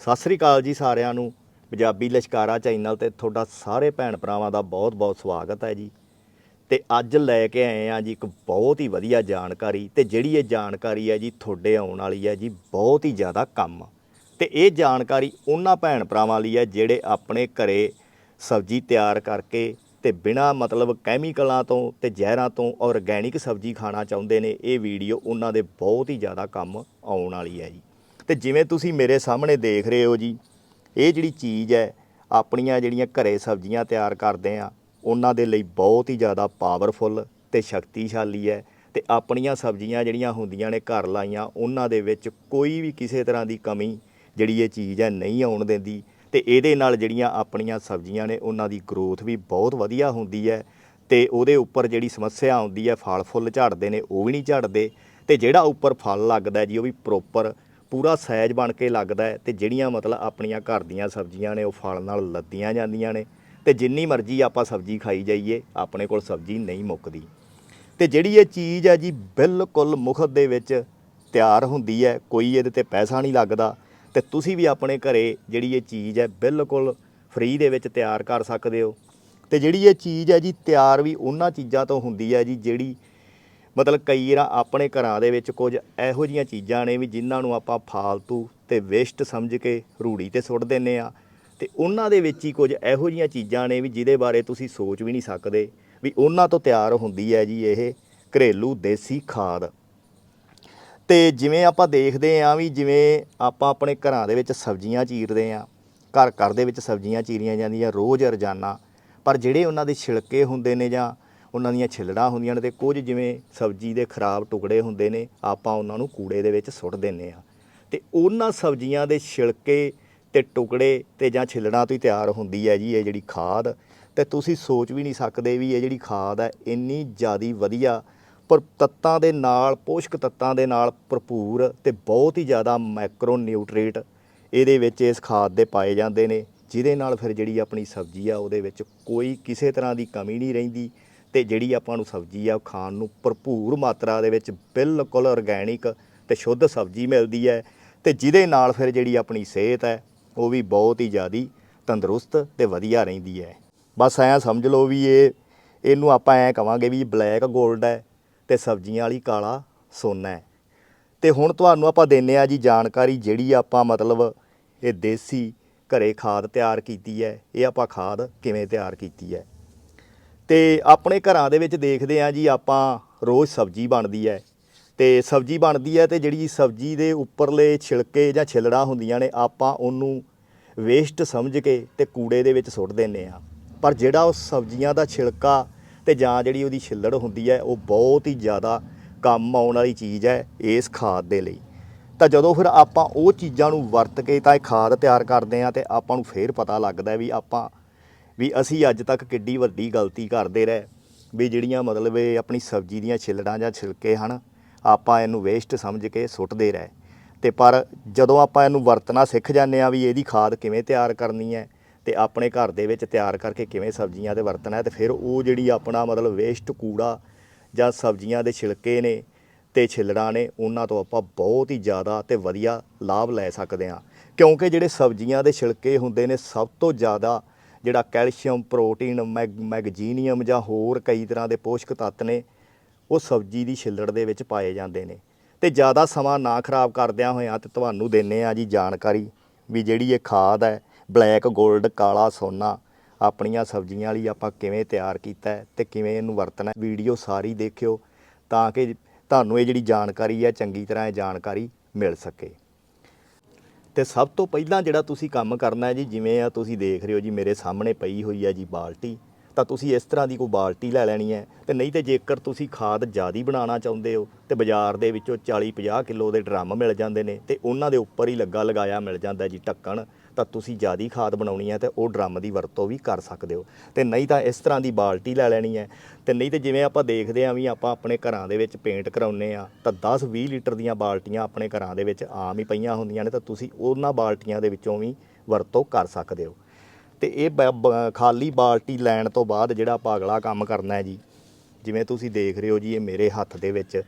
ਸਤਿ ਸ੍ਰੀ ਅਕਾਲ ਜੀ ਸਾਰਿਆਂ ਨੂੰ। ਪੰਜਾਬੀ ਲਸ਼ਕਾਰਾ ਚੈਨਲ ਤੇ ਤੁਹਾਡਾ ਸਾਰੇ ਭੈਣ ਭਰਾਵਾਂ ਦਾ ਬਹੁਤ-ਬਹੁਤ ਸਵਾਗਤ ਹੈ ਜੀ। ਤੇ ਅੱਜ ਲੈ ਕੇ ਆਏ ਆ ਜੀ ਇੱਕ ਬਹੁਤ ਹੀ ਵਧੀਆ ਜਾਣਕਾਰੀ ਤੇ ਜਿਹੜੀ ਇਹ ਜਾਣਕਾਰੀ ਹੈ ਜੀ ਤੁਹਾਡੇ ਆਉਣ ਵਾਲੀ ਹੈ ਜੀ ਬਹੁਤ ਹੀ ਜ਼ਿਆਦਾ ਕੰਮ। ਤੇ ਇਹ ਜਾਣਕਾਰੀ ਉਹਨਾਂ ਭੈਣ ਭਰਾਵਾਂ ਲਈ ਹੈ ਜਿਹੜੇ ਆਪਣੇ ਘਰੇ ਸਬਜ਼ੀ ਤਿਆਰ ਕਰਕੇ ਤੇ ਬਿਨਾ ਮਤਲਬ ਕੈਮੀਕਲਾਂ ਤੋਂ ਤੇ ਜ਼ਹਿਰਾਂ ਤੋਂ ਔਰਗੈਨਿਕ ਸਬਜ਼ੀ ਖਾਣਾ ਚਾਹੁੰਦੇ ਨੇ, ਇਹ ਵੀਡੀਓ ਉਹਨਾਂ ਦੇ ਬਹੁਤ ਹੀ ਜ਼ਿਆਦਾ ਕੰਮ ਆਉਣ ਵਾਲੀ ਹੈ ਜੀ। ਤੇ ਜਿਵੇਂ ਤੁਸੀਂ ਮੇਰੇ ਸਾਹਮਣੇ ਦੇਖ ਰਹੇ ਹੋ ਜੀ, ਇਹ ਜਿਹੜੀ ਚੀਜ਼ ਹੈ, ਆਪਣੀਆਂ ਜਿਹੜੀਆਂ ਘਰੇ ਸਬਜ਼ੀਆਂ ਤਿਆਰ ਕਰਦੇ ਆ ਉਹਨਾਂ ਦੇ ਲਈ ਬਹੁਤ ਹੀ ਜ਼ਿਆਦਾ ਪਾਵਰਫੁੱਲ ਤੇ ਸ਼ਕਤੀਸ਼ਾਲੀ ਹੈ ਤੇ ਆਪਣੀਆਂ ਸਬਜ਼ੀਆਂ ਜਿਹੜੀਆਂ ਹੁੰਦੀਆਂ ਨੇ ਘਰ ਲਾਈਆਂ, ਉਹਨਾਂ ਦੇ ਵਿੱਚ ਕੋਈ ਵੀ ਕਿਸੇ ਤਰ੍ਹਾਂ ਦੀ ਕਮੀ ਜਿਹੜੀ ਇਹ ਚੀਜ਼ ਹੈ ਨਹੀਂ ਆਉਣ ਦਿੰਦੀ ਤੇ ਇਹਦੇ ਨਾਲ ਜਿਹੜੀਆਂ ਆਪਣੀਆਂ ਸਬਜ਼ੀਆਂ ਨੇ, ਉਹਨਾਂ ਦੀ ਗਰੋਥ ਵੀ ਬਹੁਤ ਵਧੀਆ ਹੁੰਦੀ ਹੈ ਤੇ ਉਹਦੇ ਉੱਪਰ ਜਿਹੜੀ ਸਮੱਸਿਆ ਆਉਂਦੀ ਹੈ, ਫਲ ਫੁੱਲ ਝੜਦੇ ਨੇ, ਉਹ ਵੀ ਨਹੀਂ ਝੜਦੇ ਤੇ ਜਿਹੜਾ ਉੱਪਰ ਫਲ ਲੱਗਦਾ ਜੀ, ਉਹ ਵੀ ਪ੍ਰੋਪਰ ਪੂਰਾ ਸਾਈਜ਼ ਬਣ ਕੇ ਲੱਗਦਾ ਹੈ ਤੇ ਜਿਹੜੀਆਂ ਮਤਲਬ ਆਪਣੀਆਂ ਘਰ ਦੀਆਂ ਸਬਜ਼ੀਆਂ ਨੇ ਉਹ ਫਲ ਨਾਲ ਲੱਦੀਆਂ ਜਾਂਦੀਆਂ ਨੇ ਤੇ ਜਿੰਨੀ ਮਰਜ਼ੀ ਆਪਾਂ ਸਬਜ਼ੀ ਖਾਈ ਜਾਈਏ, ਆਪਣੇ ਕੋਲ ਸਬਜ਼ੀ ਨਹੀਂ ਮੁੱਕਦੀ। ਤੇ ਜਿਹੜੀ ਇਹ ਚੀਜ਼ ਹੈ ਜੀ, ਬਿਲਕੁਲ ਮੁਖਤ ਦੇ ਵਿੱਚ ਤਿਆਰ ਹੁੰਦੀ ਹੈ, ਕੋਈ ਇਹਦੇ ਤੇ ਪੈਸਾ ਨਹੀਂ ਲੱਗਦਾ ਤੇ ਤੁਸੀਂ ਵੀ ਆਪਣੇ ਘਰੇ ਜਿਹੜੀ ਇਹ ਚੀਜ਼ ਹੈ, ਬਿਲਕੁਲ ਫ੍ਰੀ ਦੇ ਵਿੱਚ ਤਿਆਰ ਕਰ ਸਕਦੇ ਹੋ। ਤੇ ਜਿਹੜੀ ਇਹ ਚੀਜ਼ ਹੈ ਜੀ, ਤਿਆਰ ਵੀ ਉਹਨਾਂ ਚੀਜ਼ਾਂ ਤੋਂ ਹੁੰਦੀ ਹੈ ਜੀ, ਜਿਹੜੀ ਮਤਲਬ ਕਈ ਵਾਰ ਆਪਣੇ ਘਰਾਂ ਦੇ ਵਿੱਚ ਕੁਝ ਇਹੋ ਜੀਆਂ ਚੀਜ਼ਾਂ ਨੇ ਵੀ ਜਿਨ੍ਹਾਂ ਨੂੰ ਆਪਾਂ ਫਾਲਤੂ ਤੇ ਵੇਸਟ ਸਮਝ ਕੇ ਰੂੜੀ ਤੇ ਸੁੱਟ ਦਿੰਨੇ ਆ ਤੇ ਉਹਨਾਂ ਦੇ ਵਿੱਚ ਹੀ ਕੁਝ ਇਹੋ ਜੀਆਂ ਚੀਜ਼ਾਂ ਨੇ ਵੀ ਜਿਹਦੇ ਬਾਰੇ ਤੁਸੀਂ ਸੋਚ ਵੀ ਨਹੀਂ ਸਕਦੇ ਵੀ ਉਹਨਾਂ ਤੋਂ ਤਿਆਰ ਹੁੰਦੀ ਹੈ ਜੀ ਇਹ ਘਰੇਲੂ ਦੇਸੀ ਖਾਦ। ਤੇ ਜਿਵੇਂ ਆਪਾਂ ਦੇਖਦੇ ਆਂ ਵੀ ਜਿਵੇਂ ਆਪਾਂ ਆਪਣੇ ਘਰਾਂ ਦੇ ਵਿੱਚ ਸਬਜ਼ੀਆਂ ਚੀਰਦੇ ਆਂ ਘਰ ਘਰ ਦੇ ਵਿੱਚ ਸਬਜ਼ੀਆਂ ਚੀਰੀਆਂ ਜਾਂਦੀਆਂ, ਰੋਜ਼ ਰੋਜ਼ਾਨਾ, ਪਰ ਜਿਹੜੇ ਉਹਨਾਂ ਦੇ ਛਿਲਕੇ ਹੁੰਦੇ ਨੇ ਜਾਂ ਉਹਨਾਂ ਦੀਆਂ ਛਿਲੜਾਂ ਹੁੰਦੀਆਂ ਨੇ ਤੇ ਕੁਝ ਜਿਵੇਂ ਸਬਜ਼ੀ ਦੇ ਖਰਾਬ ਟੁਕੜੇ ਹੁੰਦੇ ਨੇ, ਆਪਾਂ ਉਹਨਾਂ ਨੂੰ ਕੂੜੇ ਦੇ ਵਿੱਚ ਸੁੱਟ ਦਿੰਨੇ ਆ ਤੇ ਉਹਨਾਂ ਸਬਜ਼ੀਆਂ ਦੇ ਛਿਲਕੇ ਤੇ ਟੁਕੜੇ ਤੇ ਜਾਂ ਛਿਲੜਾਂ ਤੋਂ ਹੀ ਤਿਆਰ ਹੁੰਦੀ ਹੈ ਜੀ ਇਹ ਜਿਹੜੀ ਖਾਦ। ਤੇ ਤੁਸੀਂ ਸੋਚ ਵੀ ਨਹੀਂ ਸਕਦੇ ਵੀ ਇਹ ਜਿਹੜੀ ਖਾਦ ਹੈ ਇੰਨੀ ਜ਼ਿਆਦੀ ਵਧੀਆ, ਪਰ ਤੱਤਾਂ ਦੇ ਨਾਲ, ਪੋਸ਼ਕ ਤੱਤਾਂ ਦੇ ਨਾਲ ਭਰਪੂਰ ਤੇ ਬਹੁਤ ਹੀ ਜ਼ਿਆਦਾ ਮੈਕਰੋ ਨਿਊਟ੍ਰੀਟ ਇਹਦੇ ਵਿੱਚ ਇਸ ਖਾਦ ਦੇ ਪਾਏ ਜਾਂਦੇ ਨੇ, ਜਿਹਦੇ ਨਾਲ ਫਿਰ ਜਿਹੜੀ ਆਪਣੀ ਸਬਜ਼ੀ ਆ ਉਹਦੇ ਵਿੱਚ ਕੋਈ ਕਿਸੇ ਤਰ੍ਹਾਂ ਦੀ ਕਮੀ ਨਹੀਂ ਰਹਿੰਦੀ। ਤੇ ਜਿਹੜੀ ਆਪਾਂ ਨੂੰ ਸਬਜ਼ੀ ਆ ਉਹ ਖਾਣ ਨੂੰ ਭਰਪੂਰ ਮਾਤਰਾ ਦੇ ਵਿੱਚ ਬਿਲਕੁਲ ਆਰਗੈਨਿਕ ਤੇ ਸ਼ੁੱਧ ਸਬਜ਼ੀ ਮਿਲਦੀ ਹੈ ਤੇ ਜਿਹਦੇ ਨਾਲ ਫਿਰ ਜਿਹੜੀ ਆਪਣੀ ਸਿਹਤ ਹੈ, ਉਹ ਵੀ ਬਹੁਤ ਹੀ ਜ਼ਿਆਦੀ ਤੰਦਰੁਸਤ ਤੇ ਵਧੀਆ ਰਹਿੰਦੀ ਹੈ। ਬਸ ਐਂ ਸਮਝ ਲਓ ਵੀ ਇਹ, ਇਹਨੂੰ ਆਪਾਂ ਐਂ ਕਵਾਂਗੇ ਵੀ ਬਲੈਕ 골ਡ ਹੈ ਤੇ ਸਬਜ਼ੀਆਂ ਵਾਲੀ ਕਾਲਾ ਸੋਨਾ ਹੈ। ਤੇ ਹੁਣ ਤੁਹਾਨੂੰ ਆਪਾਂ ਦਿੰਨੇ ਆ ਜੀ ਜਾਣਕਾਰੀ ਜਿਹੜੀ ਆਪਾਂ ਮਤਲਬ ਇਹ ਦੇਸੀ ਘਰੇ ਖਾਦ ਤਿਆਰ ਕੀਤੀ ਹੈ, ਇਹ ਆਪਾਂ ਖਾਦ ਕਿਵੇਂ ਤਿਆਰ ਕੀਤੀ ਹੈ। ਤੇ ਆਪਣੇ ਘਰਾਂ ਦੇ ਵਿੱਚ ਦੇਖਦੇ ਆ ਜੀ ਆਪਾਂ ਰੋਜ਼ ਸਬਜ਼ੀ ਬਣਦੀ ਹੈ ਤੇ ਸਬਜ਼ੀ ਬਣਦੀ ਹੈ ਤੇ ਜਿਹੜੀ ਸਬਜ਼ੀ ਦੇ ਉੱਪਰਲੇ ਛਿਲਕੇ ਜਾਂ ਛਿਲੜਾਂ ਹੁੰਦੀਆਂ ਨੇ ਆਪਾਂ ਉਹਨੂੰ ਵੇਸਟ ਸਮਝ ਕੇ ਤੇ ਕੂੜੇ ਦੇ ਵਿੱਚ ਸੁੱਟ ਦਿੰਨੇ ਆ ਪਰ ਜਿਹੜਾ ਉਹ ਸਬਜ਼ੀਆਂ ਦਾ ਛਿਲਕਾ ਤੇ ਜਾਂ ਜਿਹੜੀ ਉਹਦੀ ਛਿੱਲੜ ਹੁੰਦੀ ਹੈ, ਉਹ ਬਹੁਤ ਹੀ ਜ਼ਿਆਦਾ ਕੰਮ ਆਉਣ ਵਾਲੀ ਚੀਜ਼ ਹੈ ਇਸ ਖਾਦ ਦੇ ਲਈ। ਤਾਂ ਜਦੋਂ ਫਿਰ ਆਪਾਂ ਉਹ ਚੀਜ਼ਾਂ ਨੂੰ ਵਰਤ ਕੇ ਤਾਂ ਇਹ ਖਾਦ ਤਿਆਰ ਕਰਦੇ ਆ ਤੇ ਆਪਾਂ ਨੂੰ ਫੇਰ ਪਤਾ ਲੱਗਦਾ ਵੀ ਆਪਾਂ ਵੀ ਅਸੀਂ ਅੱਜ ਤੱਕ ਕਿੱਡੀ ਵੱਡੀ ਗਲਤੀ ਕਰਦੇ ਰਹੇ ਵੀ ਜਿਹੜੀਆਂ ਮਤਲਬ ਇਹ ਆਪਣੀ ਸਬਜ਼ੀ ਦੀਆਂ ਛਿੱਲੜਾਂ ਜਾਂ ਛਿਲਕੇ ਹਨ, ਆਪਾਂ ਇਹਨੂੰ ਵੇਸਟ ਸਮਝ ਕੇ ਸੁੱਟਦੇ ਰਹੇ। ਤੇ ਪਰ ਜਦੋਂ ਆਪਾਂ ਇਹਨੂੰ ਵਰਤਣਾ ਸਿੱਖ ਜਾਂਦੇ ਆ ਵੀ ਇਹਦੀ ਖਾਦ ਕਿਵੇਂ ਤਿਆਰ ਕਰਨੀ ਹੈ ਤੇ ਆਪਣੇ ਘਰ ਦੇ ਵਿੱਚ ਤਿਆਰ ਕਰਕੇ ਕਿਵੇਂ ਸਬਜ਼ੀਆਂ ਤੇ ਵਰਤਣਾ ਹੈ, ਤੇ ਫਿਰ ਉਹ ਜਿਹੜੀ ਆਪਣਾ ਮਤਲਬ ਵੇਸਟ ਕੂੜਾ ਜਾਂ ਸਬਜ਼ੀਆਂ ਦੇ ਛਿਲਕੇ ਨੇ ਤੇ ਛਿੱਲੜਾਂ ਨੇ, ਉਹਨਾਂ ਤੋਂ ਆਪਾਂ ਬਹੁਤ ਹੀ ਜ਼ਿਆਦਾ ਤੇ ਵਧੀਆ ਲਾਭ ਲੈ ਸਕਦੇ ਹਾਂ। ਕਿਉਂਕਿ ਜਿਹੜੇ ਸਬਜ਼ੀਆਂ ਦੇ ਛਿਲਕੇ ਹੁੰਦੇ ਨੇ, ਸਭ ਤੋਂ ਜ਼ਿਆਦਾ ਜਿਹੜਾ ਕੈਲਸ਼ੀਅਮ, ਪ੍ਰੋਟੀਨ, ਮੈਗ ਮੈਗਨੀਜ਼ੀਅਮ ਜਾਂ ਹੋਰ ਕਈ ਤਰ੍ਹਾਂ ਦੇ ਪੋਸ਼ਕ ਤੱਤ ਨੇ, ਉਹ ਸਬਜ਼ੀ ਦੀ ਛਿੱਲੜ ਦੇ ਵਿੱਚ ਪਾਏ ਜਾਂਦੇ ਨੇ। ਤੇ ਜ਼ਿਆਦਾ ਸਮਾਂ ਨਾ ਖਰਾਬ ਕਰਦਿਆਂ ਹੋਇਆਂ ਤੇ ਤੁਹਾਨੂੰ ਦਿੰਨੇ ਆ ਜੀ ਜਾਣਕਾਰੀ ਵੀ ਜਿਹੜੀ ਇਹ ਖਾਦ ਹੈ, ਬਲੈਕ 골ਡ ਕਾਲਾ ਸੋਨਾ, ਆਪਣੀਆਂ ਸਬਜ਼ੀਆਂ ਲਈ ਆਪਾਂ ਕਿਵੇਂ ਤਿਆਰ ਕੀਤਾ ਹੈ ਤੇ ਕਿਵੇਂ ਇਹਨੂੰ ਵਰਤਣਾ ਵੀਡੀਓ ਸਾਰੀ ਦੇਖਿਓ ਤਾਂ ਕਿ ਤੁਹਾਨੂੰ ਇਹ ਜਿਹੜੀ ਜਾਣਕਾਰੀ ਹੈ, ਚੰਗੀ ਤਰ੍ਹਾਂ ਇਹ ਜਾਣਕਾਰੀ ਮਿਲ ਸਕੇ। ਤੇ ਸਭ ਤੋਂ ਪਹਿਲਾਂ ਜਿਹੜਾ ਤੁਸੀਂ ਕੰਮ ਕਰਨਾ ਹੈ ਜੀ, ਜਿਵੇਂ ਆ ਤੁਸੀਂ ਦੇਖ ਰਹੇ ਹੋ ਜੀ, ਮੇਰੇ ਸਾਹਮਣੇ ਪਈ ਹੋਈ ਹੈ ਜੀ ਬਾਲਟੀ। ਤਾਂ ਤੁਸੀਂ ਇਸ ਤਰ੍ਹਾਂ ਦੀ ਕੋਈ ਬਾਲਟੀ ਲੈ ਲੈਣੀ ਹੈ ਤੇ ਨਹੀਂ ਤੇ ਜੇਕਰ ਤੁਸੀਂ ਖਾਦ ਜ਼ਿਆਦੀ ਬਣਾਉਣਾ ਚਾਹੁੰਦੇ ਹੋ ਤੇ ਬਾਜ਼ਾਰ ਦੇ ਵਿੱਚੋਂ 40 50 ਕਿਲੋ ਦੇ ਡਰਮ ਮਿਲ ਜਾਂਦੇ ਨੇ ਤੇ ਉਹਨਾਂ ਦੇ ਉੱਪਰ ਹੀ ਲੱਗਾ ਲਗਾਇਆ ਮਿਲ ਜਾਂਦਾ ਜੀ ਢੱਕਣ। ਤਾਂ ਤੁਸੀਂ ਜ਼ਿਆਦੀ ਖਾਦ ਬਣਾਉਣੀ ਹੈ ਤੇ ਉਹ ਡਰਮ ਦੀ ਵਰਤੋਂ ਵੀ ਕਰ ਸਕਦੇ ਹੋ। ਤੇ ਨਹੀਂ ਤਾਂ ਇਸ ਤਰ੍ਹਾਂ ਦੀ ਬਾਲਟੀ ਲੈ ਲੈਣੀ ਹੈ ਤੇ ਨਹੀਂ ਤੇ ਜਿਵੇਂ ਆਪਾਂ ਦੇਖਦੇ ਆਂ ਵੀ ਆਪਾਂ ਆਪਣੇ ਘਰਾਂ ਦੇ ਵਿੱਚ ਪੇਂਟ ਕਰਾਉਂਦੇ ਆ ਤਾਂ 10-20 ਲੀਟਰ ਦੀਆਂ ਬਾਲਟੀਆਂ ਆਪਣੇ ਘਰਾਂ ਦੇ ਵਿੱਚ ਆਮ ਹੀ ਪਈਆਂ ਹੁੰਦੀਆਂ ਨੇ, ਤਾਂ ਤੁਸੀਂ ਉਹਨਾਂ ਬਾਲਟੀਆਂ ਦੇ ਵਿੱਚੋਂ ਵੀ ਵਰਤੋਂ ਕਰ ਸਕਦੇ ਹੋ। ਤੇ ਇਹ ਬ- ਬ- ਖਾਲੀ ਬਾਲਟੀ ਲੈਣ ਤੋਂ ਬਾਅਦ ਜਿਹੜਾ ਆਪਾਂ ਅਗਲਾ ਕੰਮ ਕਰਨਾ ਹੈ ਜੀ, ਜਿਵੇਂ ਤੁਸੀਂ ਦੇਖ ਰਹੇ ਹੋ ਜੀ ਇਹ ਮੇਰੇ ਹੱਥ ਦੇ ਵਿੱਚ,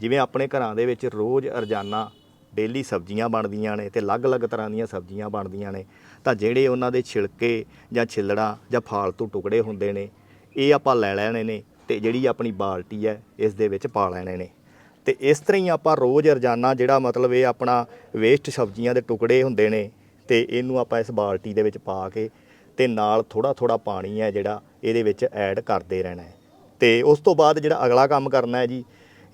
ਜਿਵੇਂ ਆਪਣੇ ਘਰਾਂ ਦੇ ਵਿੱਚ ਰੋਜ਼ ਰੋਜ਼ਾਨਾ ਡੇਲੀ ਸਬਜ਼ੀਆਂ ਬਣਦੀਆਂ ਨੇ ਤੇ ਅਲੱਗ-ਅਲੱਗ ਤਰ੍ਹਾਂ ਦੀਆਂ ਸਬਜ਼ੀਆਂ ਬਣਦੀਆਂ ਨੇ, ਤਾਂ ਜਿਹੜੇ ਉਹਨਾਂ ਦੇ ਛਿਲਕੇ ਜਾਂ ਛਿੱਲੜਾਂ ਜਾਂ ਫਾਲਤੂ ਟੁਕੜੇ ਹੁੰਦੇ ਨੇ, ਇਹ ਆਪਾਂ ਲੈ ਲੈਣੇ ਨੇ ਤੇ ਜਿਹੜੀ ਆਪਣੀ ਬਾਲਟੀ ਹੈ, ਇਸ ਦੇ ਵਿੱਚ ਪਾ ਲੈਣੇ ਨੇ। ਤੇ ਇਸ ਤਰ੍ਹਾਂ ਹੀ ਆਪਾਂ ਰੋਜ਼ ਰੋਜ਼ਾਨਾ ਜਿਹੜਾ ਮਤਲਬ ਇਹ ਆਪਣਾ ਵੇਸਟ ਸਬਜ਼ੀਆਂ ਦੇ ਟੁਕੜੇ ਹੁੰਦੇ ਨੇ, ਤੇ ਇਹਨੂੰ ਆਪਾਂ ਇਸ ਬਾਲਟੀ ਦੇ ਵਿੱਚ ਪਾ ਕੇ ਤੇ ਨਾਲ ਥੋੜਾ ਥੋੜਾ ਪਾਣੀ ਹੈ ਜਿਹੜਾ ਇਹਦੇ ਵਿੱਚ ਐਡ ਕਰਦੇ ਰਹਿਣਾ ਹੈ। ਤੇ ਉਸ ਤੋਂ ਬਾਅਦ ਜਿਹੜਾ ਅਗਲਾ ਕੰਮ ਕਰਨਾ ਹੈ ਜੀ,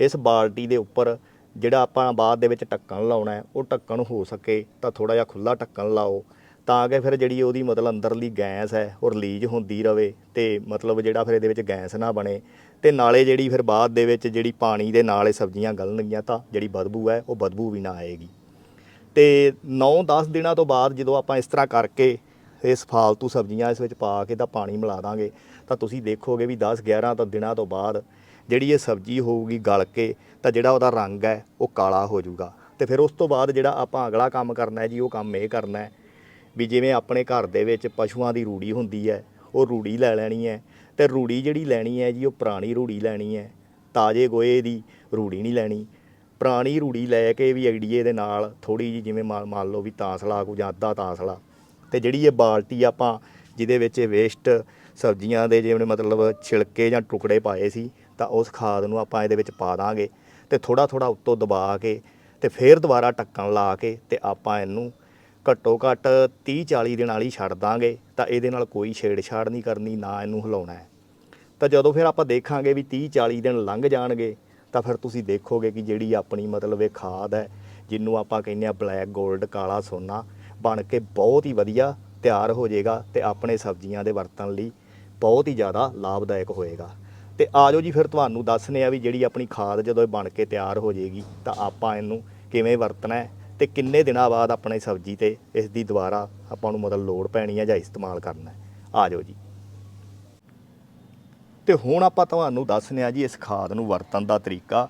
ਇਸ ਬਾਲਟੀ ਦੇ ਉੱਪਰ ਜਿਹੜਾ ਆਪਾਂ ਬਾਅਦ ਦੇ ਵਿੱਚ ਢੱਕਣ ਲਾਉਣਾ ਉਹ ਢੱਕਣ ਹੋ ਸਕੇ ਤਾਂ ਥੋੜਾ ਜਿਹਾ ਖੁੱਲਾ ਢੱਕਣ ਲਾਓ। ਤਾਂ ਕਿ ਫਿਰ ਜਿਹੜੀ ਉਹਦੀ ਮਤਲਬ ਅੰਦਰਲੀ ਗੈਸ ਹੈ, ਉਹ ਰਿਲੀਜ਼ ਹੁੰਦੀ ਰਵੇ ਤੇ ਮਤਲਬ ਜਿਹੜਾ ਫਿਰ ਇਹਦੇ ਵਿੱਚ ਗੈਸ ਨਾ ਬਣੇ ਤੇ ਨਾਲੇ ਜਿਹੜੀ ਫਿਰ ਬਾਅਦ ਦੇ ਵਿੱਚ ਜਿਹੜੀ ਪਾਣੀ ਦੇ ਨਾਲ ਇਹ ਸਬਜ਼ੀਆਂ ਗਲਣਗੀਆਂ ਤਾਂ ਜਿਹੜੀ ਬਦਬੂ ਹੈ, ਉਹ ਬਦਬੂ ਵੀ ਨਾ ਆਏਗੀ। ਤੇ 9-10 ਦਿਨਾਂ ਤੋਂ ਬਾਅਦ ਜਦੋਂ ਆਪਾਂ ਇਸ ਤਰ੍ਹਾਂ ਕਰਕੇ ਇਸ ਫਾਲਤੂ ਸਬਜ਼ੀਆਂ ਇਸ ਵਿੱਚ ਪਾ ਕੇ ਤਾਂ ਪਾਣੀ ਮਿਲਾ ਦਾਂਗੇ, ਤਾਂ ਤੁਸੀਂ ਦੇਖੋਗੇ ਵੀ 10-11 ਤਾਂ ਦਿਨਾਂ ਤੋਂ ਬਾਅਦ ਜਿਹੜੀ ਇਹ ਸਬਜ਼ੀ ਹੋਊਗੀ ਗਲ ਕੇ, ਤਾਂ ਜਿਹੜਾ ਉਹਦਾ ਰੰਗ ਹੈ, ਉਹ ਕਾਲਾ ਹੋ ਜਾਊਗਾ। ਤੇ ਫਿਰ ਉਸ ਤੋਂ ਬਾਅਦ ਜਿਹੜਾ ਆਪਾਂ ਅਗਲਾ ਕੰਮ ਕਰਨਾ ਹੈ ਜੀ, ਉਹ ਕੰਮ ਇਹ ਕਰਨਾ ਹੈ ਵੀ ਜਿਵੇਂ ਆਪਣੇ ਘਰ ਦੇ ਵਿੱਚ ਪਸ਼ੂਆਂ ਦੀ ਰੂੜੀ ਹੁੰਦੀ ਹੈ, ਉਹ ਰੂੜੀ ਲੈ ਲੈਣੀ ਹੈ। ਤੇ ਰੂੜੀ ਜਿਹੜੀ ਲੈਣੀ ਹੈ ਜੀ, ਉਹ ਪੁਰਾਣੀ ਰੂੜੀ ਲੈਣੀ ਹੈ। ਤਾਜ਼ੇ ਗੋਏ ਦੀ ਰੂੜੀ ਨਹੀਂ ਲੈਣੀ। ਪੁਰਾਣੀ ਰੂੜੀ ਲੈ ਕੇ ਵੀ ਆਈਡੀਏ ਦੇ ਨਾਲ ਥੋੜੀ ਜੀ ਜਿਵੇਂ ਮੰਨ ਮੰਨ ਲਓ ਵੀ ਤਾਸਲਾ ਕੋ ਜਾਂ ਅੱਧਾ ਤਾਸਲਾ। ਤੇ ਜਿਹੜੀ ਇਹ ਬਾਲਟੀ ਆਪਾਂ ਜਿਹਦੇ ਵਿੱਚ ਵੇਸਟ ਸਬਜ਼ੀਆਂ ਦੇ ਜਿਵੇਂ ਮਤਲਬ ਛਿਲਕੇ ਜਾਂ ਟੁਕੜੇ ਪਾਏ ਸੀ ਤਾਂ ਉਸ ਖਾਦ ਨੂੰ ਆਪਾਂ ਇਹਦੇ ਵਿੱਚ ਪਾ ਦਾਂਗੇ ਤੇ ਥੋੜਾ ਥੋੜਾ ਉੱਤੋਂ ਦਬਾ ਕੇ ਤੇ ਫੇਰ ਦੁਬਾਰਾ ਢੱਕਣ ਲਾ ਕੇ ਤੇ ਆਪਾਂ ਇਹਨੂੰ ਘੱਟੋ ਘੱਟ 30 40 ਦਿਨ ਵਾਲੀ ਛੱਡ ਦਾਂਗੇ ਤਾਂ ਇਹਦੇ ਨਾਲ ਕੋਈ ਛੇੜਛਾੜ ਨਹੀਂ ਕਰਨੀ, ਨਾ ਇਹਨੂੰ ਹਿਲਾਉਣਾ ਹੈ। ਤਾਂ ਜਦੋਂ ਫਿਰ ਆਪਾਂ ਦੇਖਾਂਗੇ ਵੀ 30 40 ਦਿਨ ਲੰਘ ਜਾਣਗੇ, ਤਾਂ ਫਿਰ ਤੁਸੀਂ ਦੇਖੋਗੇ ਕਿ ਜਿਹੜੀ ਆਪਣੀ ਮਤਲਬ ਇਹ ਖਾਦ ਹੈ, ਜਿਹਨੂੰ ਆਪਾਂ ਕਹਿੰਦੇ ਆ ਬਲੈਕ 골ਡ ਕਾਲਾ ਸੋਨਾ, ਬਣ ਕੇ ਬਹੁਤ ਹੀ ਵਧੀਆ ਤਿਆਰ ਹੋ ਜਾਏਗਾ ਤੇ ਆਪਣੇ ਸਬਜ਼ੀਆਂ ਦੇ ਵਰਤਣ ਲਈ ਬਹੁਤ ਹੀ ਜ਼ਿਆਦਾ ਲਾਭਦਾਇਕ ਹੋਏਗਾ। ਤੇ ਆਜੋ ਜੀ ਫਿਰ ਤੁਹਾਨੂੰ ਦੱਸਨੇ ਆ ਵੀ ਜਿਹੜੀ ਆਪਣੀ ਖਾਦ ਜਦੋਂ ਇਹ ਬਣ ਕੇ ਤਿਆਰ ਹੋ ਜਾਏਗੀ ਤਾਂ ਆਪਾਂ ਇਹਨੂੰ ਕਿਵੇਂ ਵਰਤਣਾ ਹੈ ਤੇ ਕਿੰਨੇ ਦਿਨਾਂ ਬਾਅਦ ਆਪਣੇ ਸਬਜ਼ੀ ਤੇ ਇਸ ਦੀ ਦੁਬਾਰਾ ਆਪਾਂ ਨੂੰ ਮਤਲਬ ਲੋੜ ਪੈਣੀ ਹੈ ਜਾਂ ਇਸਤੇਮਾਲ ਕਰਨਾ ਹੈ। ਆਜੋ ਜੀ। ਤੇ ਹੁਣ ਆਪਾਂ ਤੁਹਾਨੂੰ ਦੱਸਨੇ ਆ ਜੀ ਇਸ ਖਾਦ ਨੂੰ ਵਰਤਣ ਦਾ ਤਰੀਕਾ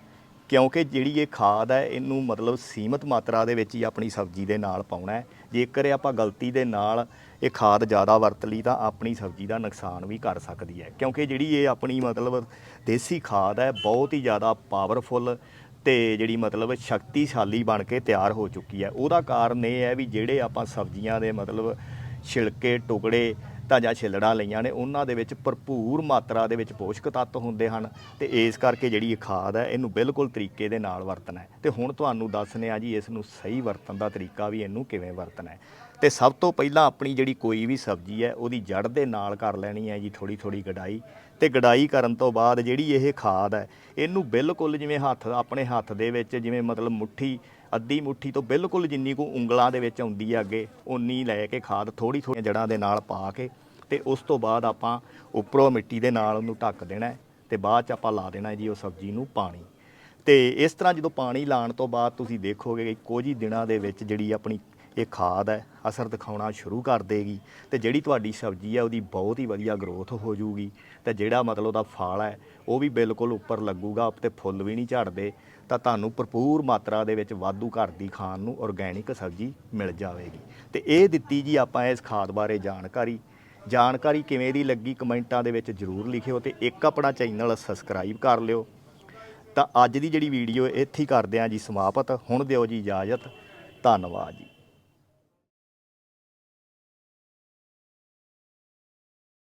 ਕਿਉਂਕਿ ਜਿਹੜੀ ਇਹ ਖਾਦ ਹੈ, ਇਹਨੂੰ ਮਤਲਬ ਸੀਮਤ ਮਾਤਰਾ ਦੇ ਵਿੱਚ ਹੀ ਆਪਣੀ ਸਬਜ਼ੀ ਦੇ ਨਾਲ ਪਾਉਣਾ ਹੈ। ਜੇਕਰ ਇਹ ਆਪਾਂ ਗਲਤੀ ਦੇ ਨਾਲ ਇਹ ਖਾਦ ਜ਼ਿਆਦਾ ਵਰਤ ਲਈ ਤਾਂ ਆਪਣੀ ਸਬਜ਼ੀ ਦਾ ਨੁਕਸਾਨ ਵੀ ਕਰ ਸਕਦੀ ਹੈ। ਕਿਉਂਕਿ ਜਿਹੜੀ ਇਹ ਆਪਣੀ ਮਤਲਬ ਦੇਸੀ ਖਾਦ ਹੈ, ਬਹੁਤ ਹੀ ਜ਼ਿਆਦਾ ਪਾਵਰਫੁੱਲ ਤੇ ਜਿਹੜੀ ਮਤਲਬ ਸ਼ਕਤੀਸ਼ਾਲੀ ਬਣ ਕੇ ਤਿਆਰ ਹੋ ਚੁੱਕੀ ਹੈ। ਉਹਦਾ ਕਾਰਨ ਇਹ ਹੈ ਵੀ ਜਿਹੜੇ ਆਪਾਂ ਸਬਜ਼ੀਆਂ ਦੇ ਮਤਲਬ ਛਿਲਕੇ, ਟੁਕੜੇ ਤਾਂ ਜਾਂ ਛਿਲੜਾਂ ਲਈਆਂ ਨੇ, ਉਹਨਾਂ ਦੇ ਵਿੱਚ ਭਰਪੂਰ ਮਾਤਰਾ ਦੇ ਵਿੱਚ ਪੋਸ਼ਕ ਤੱਤ ਹੁੰਦੇ ਹਨ ਤੇ ਇਸ ਕਰਕੇ ਜਿਹੜੀ ਇਹ ਖਾਦ ਹੈ, ਇਹਨੂੰ ਬਿਲਕੁਲ ਤਰੀਕੇ ਦੇ ਨਾਲ ਵਰਤਣਾ ਹੈ। ਤੇ ਹੁਣ ਤੁਹਾਨੂੰ ਦੱਸਨੇ ਆ ਜੀ, ਇਸ ਨੂੰ ਸਹੀ ਵਰਤਣ ਦਾ ਤਰੀਕਾ ਵੀ ਇਹਨੂੰ ਕਿਵੇਂ ਵਰਤਣਾ ਹੈ। ਤੇ ਸਭ ਤੋਂ ਪਹਿਲਾਂ ਆਪਣੀ ਜਿਹੜੀ ਕੋਈ ਵੀ ਸਬਜ਼ੀ ਹੈ, ਉਹਦੀ ਜੜ ਦੇ ਨਾਲ ਕਰ ਲੈਣੀ ਹੈ ਜੀ ਥੋੜੀ ਥੋੜੀ ਗਡਾਈ। ਤੇ ਗਡਾਈ ਕਰਨ ਤੋਂ ਬਾਅਦ ਜਿਹੜੀ ਇਹ ਖਾਦ ਹੈ, ਇਹਨੂੰ ਬਿਲਕੁਲ ਜਿਵੇਂ ਹੱਥ, ਆਪਣੇ ਹੱਥ ਦੇ ਵਿੱਚ ਜਿਵੇਂ ਮਤਲਬ ਮੁੱਠੀ ਅੱਧੀ ਮੁੱਠੀ ਤੋਂ ਬਿਲਕੁਲ ਜਿੰਨੀ ਕੋ ਉਂਗਲਾਂ ਦੇ ਵਿੱਚ ਆਉਂਦੀ ਹੈ ਅੱਗੇ ਉਨੀ ਲੈ ਕੇ ਖਾਦ ਥੋੜੀ ਥੋੜੀ ਜੜਾਂ ਦੇ ਨਾਲ ਪਾ ਕੇ ਤੇ ਉਸ ਤੋਂ ਬਾਅਦ ਆਪਾਂ ਉੱਪਰੋਂ ਮਿੱਟੀ ਦੇ ਨਾਲ ਉਹਨੂੰ ਢੱਕ ਦੇਣਾ ਹੈ ਤੇ ਬਾਅਦ ਚ ਆਪਾਂ ਲਾ ਦੇਣਾ ਜੀ ਉਹ ਸਬਜ਼ੀ ਨੂੰ ਪਾਣੀ। ਤੇ ਇਸ ਤਰ੍ਹਾਂ ਜਦੋਂ ਪਾਣੀ ਲਾਣ ਤੋਂ ਬਾਅਦ ਤੁਸੀਂ ਦੇਖੋਗੇ ਕਿ ਕੁਝ ਹੀ ਦਿਨਾਂ ਦੇ ਵਿੱਚ ਜਿਹੜੀ ਆਪਣੀ ਇਹ ਖਾਦ ਹੈ, ਅਸਰ ਦਿਖਾਉਣਾ ਸ਼ੁਰੂ ਕਰ ਦੇਗੀ ਤੇ ਜਿਹੜੀ ਤੁਹਾਡੀ ਸਬਜ਼ੀ ਹੈ ਉਹਦੀ ਬਹੁਤ ਹੀ ਵਧੀਆ ਗਰੋਥ ਹੋ ਜੂਗੀ ਤੇ ਜਿਹੜਾ ਮਤਲਬ ਉਹਦਾ ਫਲ ਹੈ, ਉਹ ਵੀ ਬਿਲਕੁਲ ਉੱਪਰ ਲੱਗੂਗਾ ਤੇ ਫੁੱਲ ਵੀ ਨਹੀਂ ਝੜਦੇ, ਤਾਂ ਤੁਹਾਨੂੰ ਭਰਪੂਰ ਮਾਤਰਾ ਦੇ ਵਿੱਚ ਵਾਧੂ ਘਰ ਦੀ ਖਾਣ ਨੂੰ ਆਰਗੈਨਿਕ ਸਬਜ਼ੀ ਮਿਲ ਜਾਵੇਗੀ। ਤੇ ਇਹ ਦਿੱਤੀ ਜੀ ਆਪਾਂ ਇਸ ਖਾਦ ਬਾਰੇ ਜਾਣਕਾਰੀ। ਜਾਣਕਾਰੀ ਕਿਵੇਂ ਦੀ ਲੱਗੀ ਕਮੈਂਟਾਂ ਦੇ ਵਿੱਚ ਜਰੂਰ ਲਿਖਿਓ ਤੇ ਇੱਕ ਆਪਣਾ ਚੈਨਲ ਸਬਸਕ੍ਰਾਈਬ ਕਰ ਲਿਓ। ਤਾਂ ਅੱਜ ਦੀ ਜਿਹੜੀ ਵੀਡੀਓ ਇੱਥੇ ਹੀ ਕਰਦੇ ਆਂ ਜੀ ਸਮਾਪਤ। ਹੁਣ ਦਿਓ ਜੀ ਇਜਾਜ਼ਤ। ਧੰਨਵਾਦ ਜੀ।